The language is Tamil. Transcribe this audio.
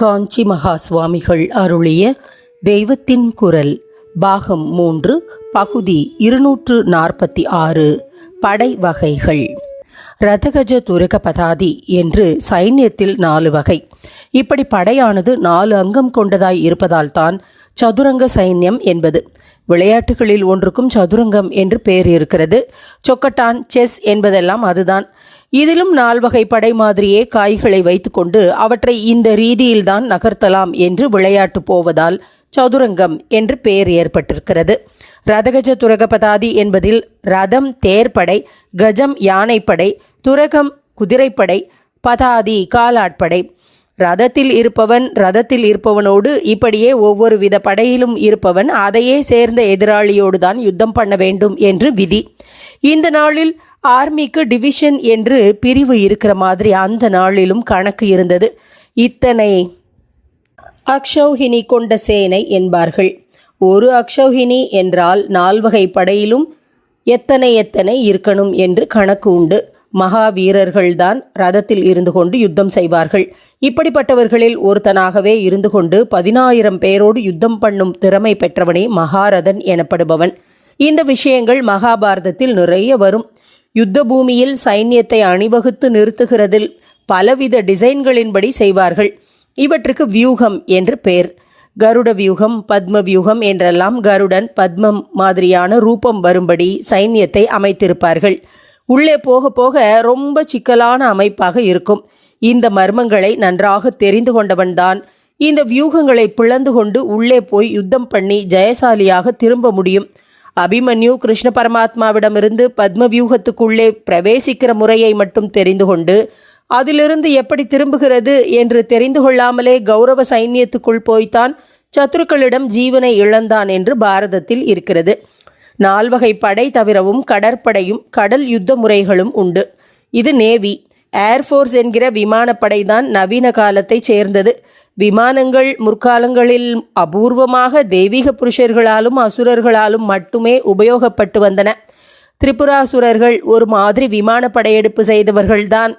காஞ்சி மகா சுவாமிகள் அருளிய தெய்வத்தின் குரல் பாகம் மூன்று பகுதி இருநூற்று நாற்பத்தி ஆறு படை வகைகள். ரதகஜ துரக பதாதி என்று சைன்யத்தில் நாலு வகை. இப்படி படையானது நாலு அங்கம் கொண்டதாய் இருப்பதால் தான் சதுரங்க சைன்யம் என்பது. விளையாட்டுகளில் ஒன்றுக்கும் சதுரங்கம் என்று பெயர் இருக்கிறது. சொக்கட்டான் செஸ் என்பதெல்லாம் அதுதான். இதிலும் நால்வகை படை மாதிரியே காய்களை வைத்துக்கொண்டு அவற்றை இந்த ரீதியில்தான் நகர்த்தலாம் என்று விளையாட்டு போவதால் சதுரங்கம் என்று பெயர் ஏற்பட்டிருக்கிறது. ரதகஜ துரகபதாதி என்பதில் ரதம் தேர்ப்படை கஜம் யானைப்படை துரகம் குதிரைப்படை பதாதி காலாட்படை ரதத்தில் இருப்பவன் ரதத்தில் இருப்பவனோடு இப்படியே ஒவ்வொரு வித படையிலும் இருப்பவன் அதையே சேர்ந்த எதிராளியோடு தான் யுத்தம் பண்ண வேண்டும் என்று விதி. இந்த நாளில் ஆர்மிக்கு டிவிஷன் என்று பிரிவு இருக்கிற மாதிரி அந்த நாளிலும் கணக்கு இருந்தது. இத்தனை அக்ஷௌஹினி கொண்ட சேனை என்பார்கள். ஒரு அக்ஷௌஹினி என்றால் நால்வகை படையிலும் எத்தனை எத்தனை இருக்கணும் என்று கணக்கு உண்டு. மகாவீரர்கள்தான் ரதத்தில் இருந்து கொண்டு யுத்தம் செய்வார்கள். இப்படிப்பட்டவர்களில் ஒருத்தனாகவே இருந்து கொண்டு பதினாயிரம் பேரோடு யுத்தம் பண்ணும் திறமை பெற்றவனே மகாரதன் எனப்படுபவன். இந்த விஷயங்கள் மகாபாரதத்தில் நிறைய வரும். யுத்த பூமியில் சைன்யத்தை அணிவகுத்து நிறுத்துகிறதில் பலவித டிசைன்களின்படி செய்வார்கள். இவற்றுக்கு வியூகம் என்று பெயர் கருட வியூகம் பத்ம வியூகம் என்றெல்லாம் கருடன் பத்மம் மாதிரியான ரூபம் வரும்படி சைன்யத்தை அமைத்திருப்பார்கள். உள்ளே போக போக ரொம்ப சிக்கலான அமைப்பாக இருக்கும். இந்த மர்மங்களை நன்றாக தெரிந்து கொண்டவன்தான் இந்த வியூகங்களை பிளந்து கொண்டு உள்ளே போய் யுத்தம் பண்ணி ஜெயசாலியாக திரும்ப முடியும். அபிமன்யு கிருஷ்ண பரமாத்மாவிடமிருந்து பத்ம வியூகத்துக்குள்ளே பிரவேசிக்கிற முறையை மட்டும் தெரிந்து கொண்டு அதிலிருந்து எப்படி திரும்புகிறது என்று தெரிந்து கொள்ளாமலே கௌரவ சைன்யத்துக்குள் போய்த்தான் சத்துருக்களிடம் ஜீவனை இழந்தான் என்று பாரதத்தில் இருக்கிறது. நால்வகை படை தவிரவும் கடற்படையும் கடல் யுத்த முறைகளும் உண்டு. இது நேவி. ஏர்ஃபோர்ஸ் என்கிற விமானப்படை தான் நவீன காலத்தைச் சேர்ந்தது. விமானங்கள் முற்காலங்களில் அபூர்வமாக தெய்வீக புருஷர்களாலும் அசுரர்களாலும் மட்டுமே உபயோகப்பட்டு வந்தன. திரிபுராசுரர்கள் ஒரு மாதிரி விமான படையெடுப்பு செய்தவர்கள்தான்.